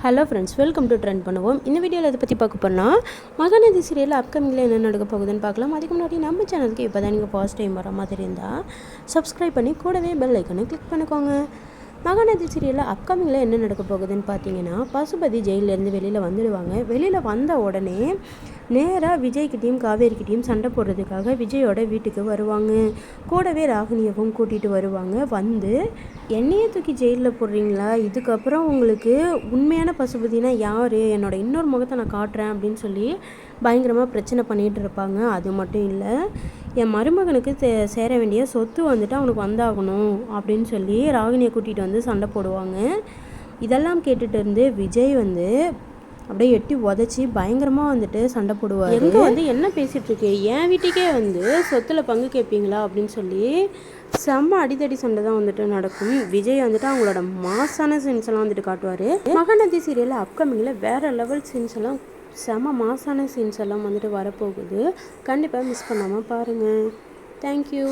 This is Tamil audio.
Hello friends welcome to trend பண்ணுவோம். இந்த வீடியோவில் இதை பற்றி பார்க்க போனால் மகாநதி சீரியல் அப்கமிங்கில் என்ன நடக்க போகுதுன்னு பார்க்கலாம். அதுக்கு முன்னாடி நம்ம சேனலுக்கு இப்போ தான் நீங்கள் ஃபர்ஸ்ட் டைம் வர மாதிரி இருந்தால் சப்ஸ்கிரைப் பண்ணி கூடவே பெல் ஐக்கனை கிளிக் பண்ணிக்கோங்க. மகாநதி சீரியலில் அப்கமிங்கில் என்ன நடக்க போகுதுன்னு பார்த்தீங்கன்னா பசுபதி ஜெயிலேருந்து வெளியில் வந்துடுவாங்க வெளியில் வந்த உடனே நேராக விஜய்கிட்டையும் காவேரிக்கிட்டையும் சண்டை போடுறதுக்காக விஜயோட வீட்டுக்கு வருவாங்க. கூடவே ராகினியவும் கூட்டிகிட்டு வருவாங்க. வந்து என்னையே தூக்கி ஜெயிலில் போடுறீங்களா? இதுக்கப்புறம் உங்களுக்கு உண்மையான பசுபதினா யார்? என்னோட இன்னொரு முகத்தை நான் காட்டுறேன் அப்படின்னு சொல்லி பயங்கரமாக பிரச்சனை பண்ணிகிட்டு இருப்பாங்க. அது மட்டும் இல்லை என் மருமகனுக்கு சே சேர வேண்டிய சொத்து வந்துட்டு அவனுக்கு வந்தாகணும் அப்படின்னு சொல்லி ராகினியை கூட்டிகிட்டு வந்து சண்டை போடுவாங்க. இதெல்லாம் கேட்டுட்டு இருந்து விஜய் வந்து அப்படியே எட்டி உதச்சி பயங்கரமாக வந்துட்டு சண்டை போடுவார். எங்கே வந்து என்ன பேசிகிட்டு இருக்கு? என் வீட்டுக்கே வந்து சொத்துல பங்கு கேட்பீங்களா அப்படின்னு சொல்லி செம்ம அடித்தடி சண்டை தான் வந்துட்டு நடக்கும். விஜய் வந்துட்டு அவங்களோட மாசான சீன்ஸ் எல்லாம் வந்துட்டு காட்டுவார். மகநதி சீரியலில் அப்கமிங்கில் வேறு லெவல் சீன்ஸ் எல்லாம் செம மாசான சீன்ஸ் எல்லாம் வந்துட்டு வரப்போகுது. கண்டிப்பாக மிஸ் பண்ணாமல் பாருங்கள் தேங்க்யூ